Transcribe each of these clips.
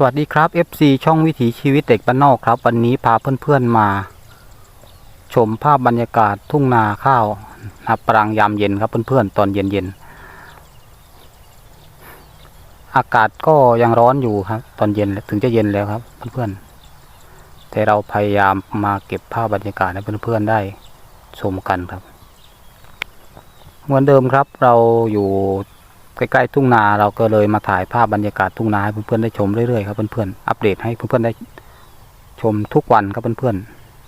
สวัสดีครับ FC ช่องวิถีชีวิตเด็กบ้านนอกครับ วันนี้พาเพื่อนๆมา ชมภาพบรรยากาศทุ่งนาข้าวนาปรังยามเย็นครับเพื่อนๆตอนเย็นๆอากาศก็ยังร้อนอยู่ครับ ตอนเย็นถึงจะเย็นแล้วครับเพื่อนๆแต่เราพยายามมาเก็บภาพบรรยากาศให้เพื่อนๆได้ชมกันครับเหมือนเดิมครับเราอยู่ ใกล้ๆทุ่งนาเราก็เลยมาถ่ายภาพบรรยากาศทุ่งนาให้เพื่อนๆได้ชมเรื่อยๆครับเพื่อนๆอัปเดตให้เพื่อนๆได้ชมทุกวันครับเพื่อน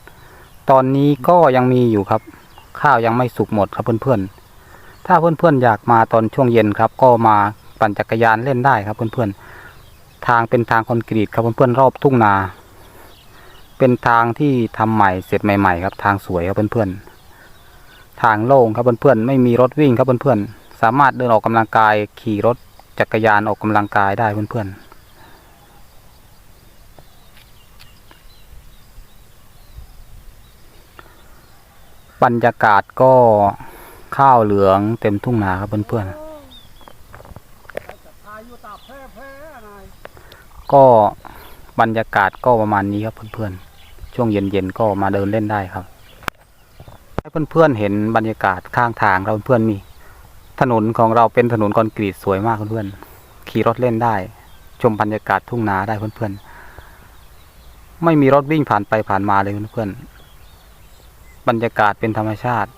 ๆตอนนี้ก็ยังมีอยู่ครับ ข้าวยังไม่สุกหมดครับเพื่อนๆถ้าเพื่อนๆอยากมาตอนช่วงเย็นครับ ก็มาปั่นจักรยานเล่นได้ครับเพื่อนๆทางเป็นทางคอนกรีตครับเพื่อนๆรอบทุ่งนา เป็นทางที่ทำใหม่เสร็จใหม่ ๆ ครับ ทางสวยครับเพื่อนๆทางโล่งครับเพื่อนๆไม่มีรถวิ่งครับเพื่อนๆ สามารถเดินออกกำลังกายขี่รถจักรยานออกกำลังกายได้เพื่อนๆบรรยากาศก็ข้าวเหลืองเต็มทุ่งนาครับเพื่อนๆ ก็บรรยากาศก็ประมาณนี้ครับเพื่อนๆ ช่วงเย็นๆก็มาเดินเล่นได้ครับ ให้เพื่อนๆเห็นบรรยากาศข้างทางเราเพื่อนๆนี่ ถนนของเราเป็นถนนคอนกรีตสวยมากเพื่อนๆขี่รถเล่นได้ ชมบรรยากาศทุ่งนาได้เพื่อนๆ ไม่มีรถวิ่งผ่านไปผ่านมาเลยเพื่อนๆบรรยากาศเป็นธรรมชาติ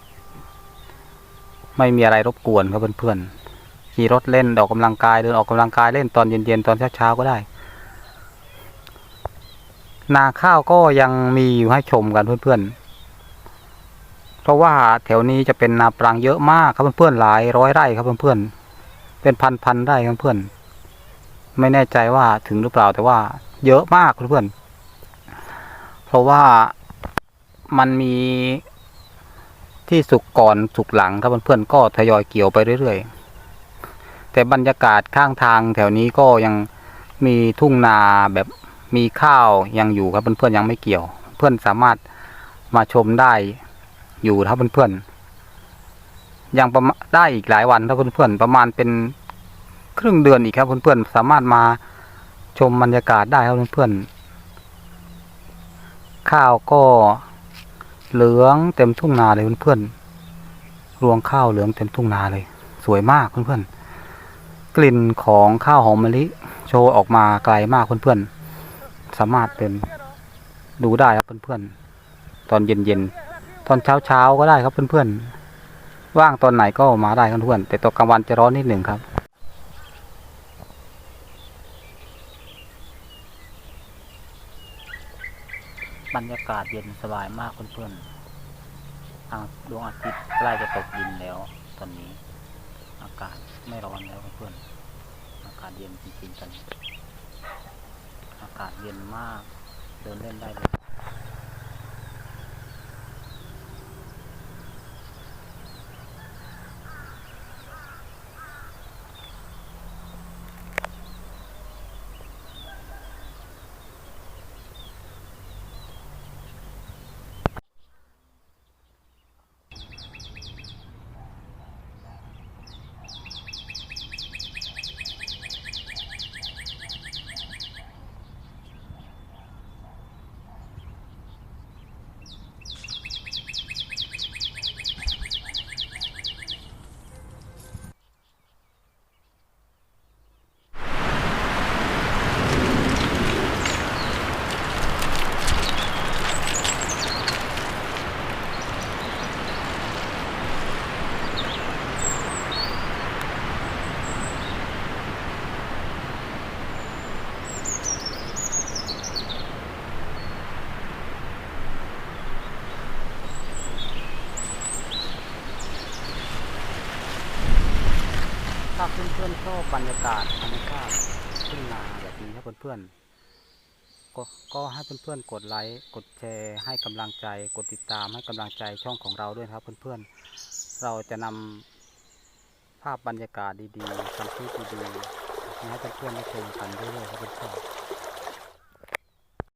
ไม่มีอะไรรบกวนครับเพื่อนๆขี่รถเล่นออกกำลังกายเดินออกกำลังกายเล่นตอนเย็นๆตอนเช้าๆก็ได้ นาข้าวก็ยังมีอยู่ให้ชมกันเพื่อนๆ เพราะว่าแถวนี้จะเป็นนาปรังเยอะมากครับเพื่อนๆหลายร้อยไร่ครับเพื่อนๆเป็นพันพันไร่ครับเพื่อนไม่แน่ใจว่าถึงหรือเปล่าแต่ว่า เยอะมากเพื่อนๆเพราะว่ามันมีที่สุกก่อนสุกหลังครับเพื่อนๆก็ทยอยเกี่ยวไปเรื่อยๆ แต่บรรยากาศข้างทางแถวนี้ก็ยังมีทุ่งนาแบบมีข้าวยังอยู่ครับเพื่อนๆยังไม่เกี่ยว เพื่อนสามารถมาชมได้ อยู่ครับเพื่อนๆยังประมาณได้อีกหลายวันครับเพื่อนๆประมาณเป็นครึ่งเดือนอีกครับเพื่อนๆสามารถมาชมบรรยากาศได้ครับเพื่อนๆข้าวก็เหลืองเต็มทุ่งนาเลยเพื่อนๆรวงข้าวเหลืองเต็มทุ่งนาเลย สวยมากเพื่อนๆกลิ่นของข้าวหอมมะลิโชว์ออกมาไกลมากเพื่อนๆสามารถเป็นดูได้ครับเพื่อนๆตอนเย็นๆ ตอนเช้าเช้าก็ได้ครับเพื่อนๆ ว่างตอนไหนก็มาได้ครับเพื่อนแต่ตอกลางวันจะร้อนนิดหนึ่งครับบรรยากาศเย็นสบายมากเพื่อนๆทางดวงอาทิตย์ใกล้จะตกดินแล้วตอนนี้ อากาศไม่ร้อนแล้วเพื่อนๆอากาศเย็นจริงๆตอนนี้อากาศเย็นมาก เดินเล่นได้เลย ถ้าเพื่อนๆชอบบรรยากาศธรรมชาติขึ้นนาแบบนี้ครับเพื่อนๆก็ก็ให้เพื่อนๆกดไลค์กดแชร์ให้กำลังใจ กดติดตามให้กำลังใจช่องของเราด้วยครับเพื่อนๆเราจะนำภาพบรรยากาศดีๆคำพูดดีๆมาให้เพื่อนๆได้ชมกันเรื่อยๆครับเพื่อนๆ